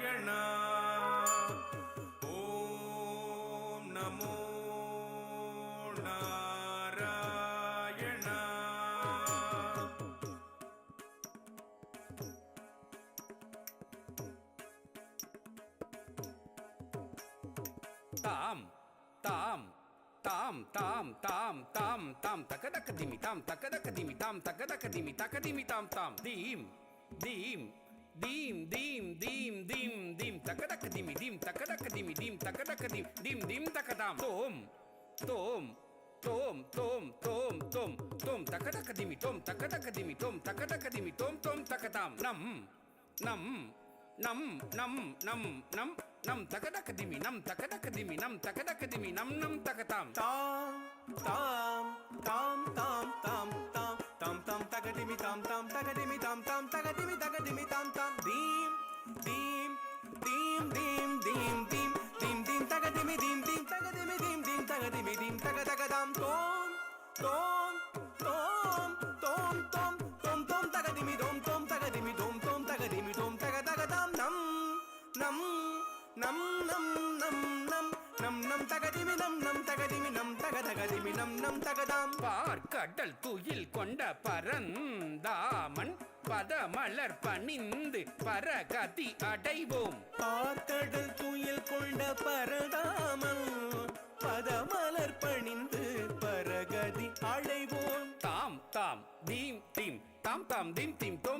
நாராயணா ஓம் நமோ நாராயணா. தாம் தாம் தாம் தாம் தாம் தாம் தாம் தக்கதக்க திமி தாம் தக்கதக்க திமி தாம் தக்கதக்க திமி தக்க திமி தாம் தாம். தீம் தீம் దీం దీం దీం దీం దీం తకదక దిమి దీం తకదక దిమి దీం తకదక దిం దీం దీం తకదాం తోం తోం తోం తోం తోం తోం తోం తకదక దిమి తోం తకదక దిమి తోం తకదక దిమి తోం తోం తకదాం నం నం నం నం నం నం నం తకదక దిమి నం తకదక దిమి నం తకదక దిమి నం నం తకతాం తాం తాం తాం తాం తాం tam tam tagadimittam tam tagadimittam tagadimittam tam நம் தகதாம். பார்க்கடல் துயில் கொண்ட பரந்தாமன் பதமலர் பணிந்து பரகதி அடைவோம். பார்க்கடல் தூயில் கொண்ட பரதாமல் பதமலர் பணிந்து பரகதி அடைவோம். தாம் தாம் தீம் தீம் தாம் தாம் தீம் தீம் தோம்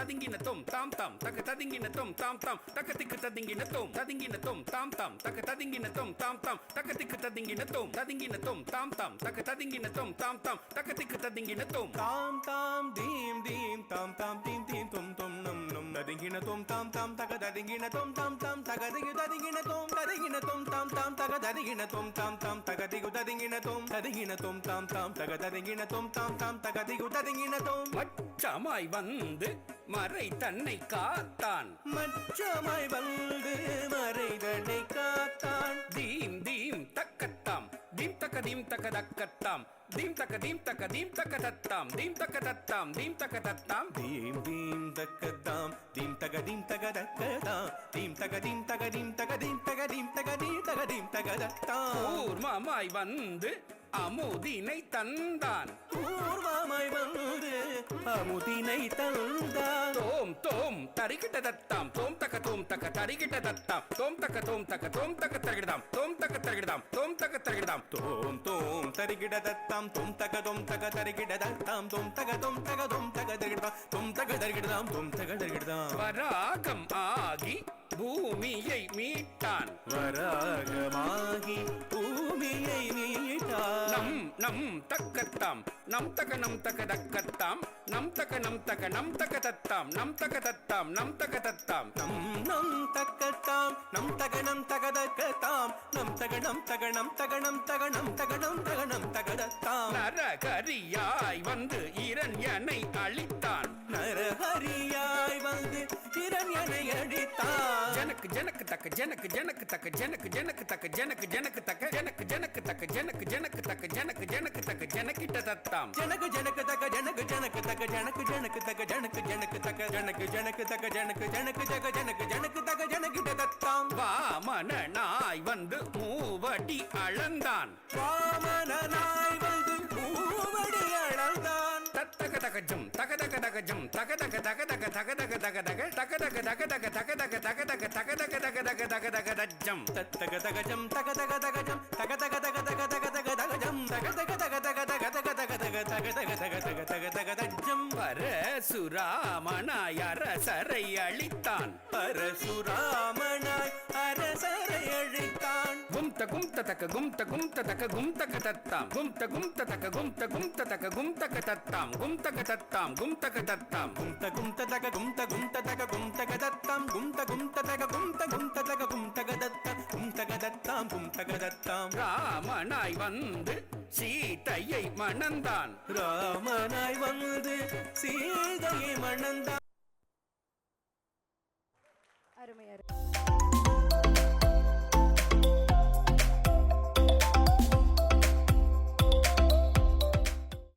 ததுங்கின தோம் தாம் தாம் தக்க ததுங்கின தோம் தாம் தாம் தக்க திக்கு ததுங்கின தோம் ததுங்கின தோம் தாம் தாம் தக்க ததுங்கின தோம் தாம் தாம் தக்க திக்கு ததுங்கின தோம் ததுங்கின தோம் தாம் தாம் தக்க ததுங்கின தோம் தாம் தாம் தக்க திக்கு ததுங்கின தோம் தாம் தாம் தீம் தீம் தாம் தாம் தீம் தீம் தொம் தொம் நம் நம் ததுங்கின தோம் தாம் தாம் தக ததுங்கின தோம் தாம் தாம் தக திகு ததுங்கின தோம் ததுங்கின தோம் தாம் தாம் தக ததுங்கின தோம் தாம் தாம் தக திகு ததுங்கின தோம் ததுங்கின தோம் தாம் தாம் தக ததுங்கின தோம் தாம் தாம் தக திகு ததுங்கின தோம் மச்சமாய் வந்து மறை தன்னை காத்தான் மச்சமாய் வந்து மறைதனை காத்தான் தீம் தீம் தக்கத்தாம் தீம் தக்க தீம் தக்க தக்கத்தாம் தீம் தக்க தீம் தக்க தீம் தக்க தத்தாம் தீம் தக்க தத்தாம் தீம் தக்க தத்தாம் தீம் தீம் தக்கதாம் தீம் தக தீம் தக தக்கதாம் தீம் தக தீம் தக தீம் தக தீம் தக தீம் தக தீம் தக தீம் தக தத்தாம் கூர்மமாய் வந்து அமுதினை தந்தான் பூர்வமாய் வந்து அமுதினை தந்தான் தோம் தோம் தரிகிட்ட தத்தாம் தோம் தக்க தோம் தக்க தரிகிட்ட தத்தாம் தோம் தக்க தோம் தக்க தோம் தக்க தருகிடாம் தோம் தக்க தருகிடாம் தோம் தக்க தருகிடாம் தோம் தோம் தரிகிட தத்தாம் தொம் தக தொம் தக தரிகிட தத்தாம் தொம் தக தொம் தக தொம் தக தரிகிடாம் தொம் தக தரிகிடாம் தொம் தக தரிகிடாம் வராகம் ஆகி பூமியை மீட்டான் வராகமாகி பூமியை மீட்டான் நம் நம் தக்கத்தாம் நம் தக நம் தக தக்கத்தாம் நம் தக நம் தக நம் தக தத்தாம் நம் தக தத்தாம் நம் தக தத்தாம் நம் நம் தக்கத்தாம் நம் தகனம் தகதக்கத்தாம் நம் தகனம் தகனம் தகனம் தகனம் தகனம் தகனம் தகதத்தாம் நரகரியாய் வந்து இரண்யனை அழித்தான் நரஹரியாய் வந்து இரண்யனை அடித்தான் ஜனக்கு ஜனக்கு தக்க ஜனக்கு ஜனக்கு தக்க ஜனக்கு ஜனக்கு தக்க ஜனக்கு ஜனக்கு தக்க ஜனக்கு ஜனக்கு தக்க ஜனக்கு ஜனக்கு தக்க ஜனக்கு ஜனக்கு தக்க ஜனக்கிட்ட தத்தாம் ஜனக்கு ஜனக்கு தக்க ஜனக்கு ஜனக்கு தக்க ஜனக்கு ஜனக்கு தக்க ஜனக்கு ஜனக்கு தக்க ஜனக்கு ஜனக்கு தக்க ஜனக்கு ஜனக்கு ஜக ஜனக்கு ஜனக்கு தக்க ஜனக்கிட்ட தத்தாம் வாமனனாய் வந்து தக தக தக தக தக தக தக தக தக தக தக தக தஜ்ஜம் தத்தக தகஜம் தக தக தகஜம் தக தக தக தக தக தக தகஜம் தக தக தக தக தக தக தக தக தக தக தக தக தக தக தஜ்ஜம் பரசுராமனாய் தக்க கும் த கும் தக்க கும் தக்க தத்தாம் கும் த கும் தக்க கும் த கும் தக்க கும் தக்க தத்தாம் கும் தக்க தத்தாம் கும் தக்க தத்தாம் கும் த கும் தக்க கும் த கும் தக்க கும் தக்க தத்தாம் கும் த கும் தக்க கும் த கும் தக்க கும் தக்க தத்தாம் கும் தக்க தத்தாம் கும் தக்க தத்தாம் ராமனாய் வந்து சீதையை மணந்தான். ராமனாய் வந்து சீதையை மணந்தான். அருமையா